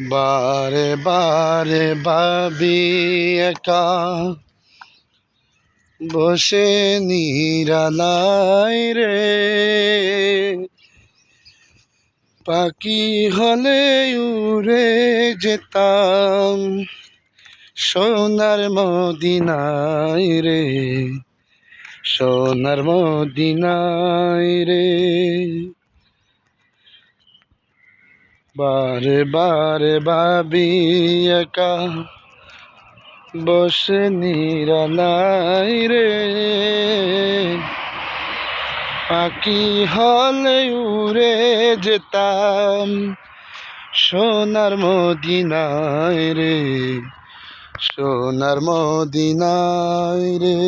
বারে বারে ভাবি একা। বসে নিরালাই রে। পাখি হলে উড়ে যেতাম, সোনার মদিনায় রে। সোনার মদিনায় রে। বারে বারে ভাবি একা বসে নিরালাই রে। পাখি হলে উড়ে যেতাম, সোনার মদিনায় রে, সোনার মদিনায় রে।